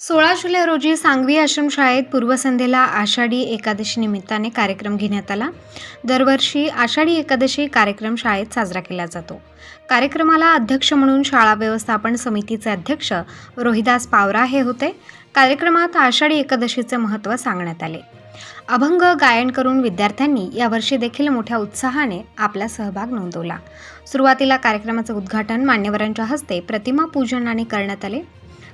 सोळा जुलै रोजी सांगवी आश्रमशाळेत पूर्वसंध्येला आषाढी एकादशी निमित्ताने कार्यक्रम घेण्यात आला. दरवर्षी आषाढी एकादशी कार्यक्रम शाळेत साजरा केला जातो. कार्यक्रमाला अध्यक्ष म्हणून शाळा व्यवस्थापन समितीचे अध्यक्ष रोहिदास पावरा हे होते. कार्यक्रमात आषाढी एकादशीचे महत्त्व सांगण्यात आले. अभंग गायन करून विद्यार्थ्यांनी यावर्षी देखील मोठ्या उत्साहाने आपला सहभाग नोंदवला. सुरुवातीला कार्यक्रमाचे उद्घाटन मान्यवरांच्या हस्ते प्रतिमा पूजनाने करण्यात आले.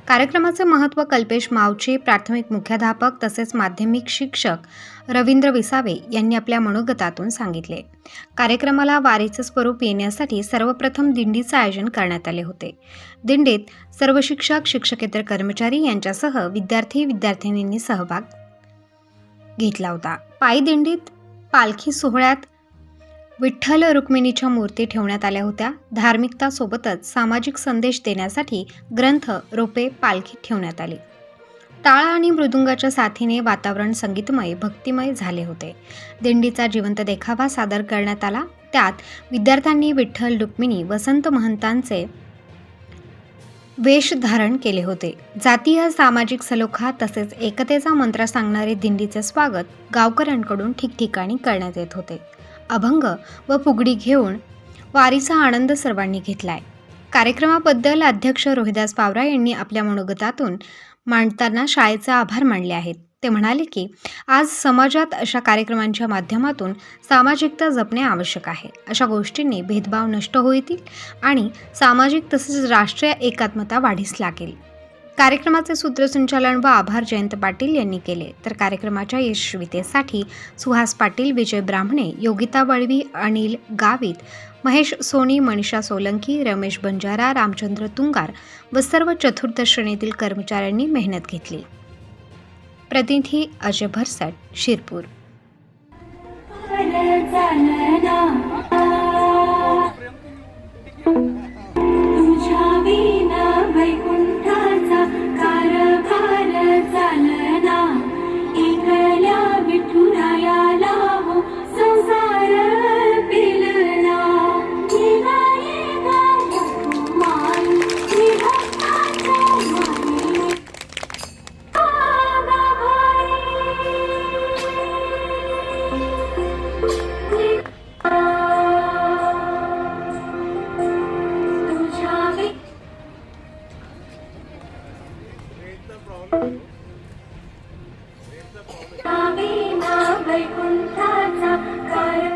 कार्यक्रमाचे महत्त्व कल्पेश मावचे प्राथमिक मुख्याध्यापक तसेच माध्यमिक शिक्षक रवींद्र विसावे यांनी आपल्या मनोगतातून सांगितले. कार्यक्रमाला वारीचं स्वरूप येण्यासाठी सर्वप्रथम दिंडीचं आयोजन करण्यात आले होते. दिंडीत सर्व शिक्षक शिक्षकेतर कर्मचारी यांच्यासह विद्यार्थी विद्यार्थिनींनी सहभाग घेतला होता. पायी दिंडीत पालखी सोहळ्यात विठ्ठल रुक्मिणीच्या मूर्ती ठेवण्यात आल्या होत्या. धार्मिकतासोबतच सामाजिक संदेश देण्यासाठी ग्रंथ रोपे पालखी ठेवण्यात आली. टाळा आणि मृदुंगाच्या साथीने वातावरण संगीतमय भक्तिमय झाले होते. दिंडीचा जिवंत देखावा सादर करण्यात आला. त्यात विद्यार्थ्यांनी विठ्ठल रुक्मिणी वसंत महंतांचे वेश धारण केले होते. जातीय सामाजिक सलोखा तसेच एकतेचा मंत्र सांगणारे दिंडीचे स्वागत गावकऱ्यांकडून ठिकठिकाणी करण्यात येत होते. अभंग व फुगडी घेऊन वारीचा आनंद सर्वांनी घेतला आहे कार्यक्रमाबद्दल अध्यक्ष रोहिदास पावरा यांनी आपल्या मनोगतातून मांडताना शाळेचे आभार मानले आहेत. ते म्हणाले की आज समाजात अशा कार्यक्रमांच्या माध्यमातून सामाजिकता जपणे आवश्यक आहे. अशा गोष्टींनी भेदभाव नष्ट होतील आणि सामाजिक तसेच राष्ट्रीय एकात्मता वाढीस लागेल. कार्यक्रमाचे सूत्रसंचालन व आभार जयंत पाटील यांनी केले. तर कार्यक्रमाच्या यशस्वीतेसाठी सुहास पाटील विजय ब्राह्मणे योगिता वळवी अनिल गावित महेश सोनी मनीषा सोलंकी रमेश बंजारा रामचंद्र तुंगार व सर्व चतुर्थ श्रेणीतील कर्मचाऱ्यांनी मेहनत घेतली. प्रतिनिधी अजय भरसट शिरपूर. I'll be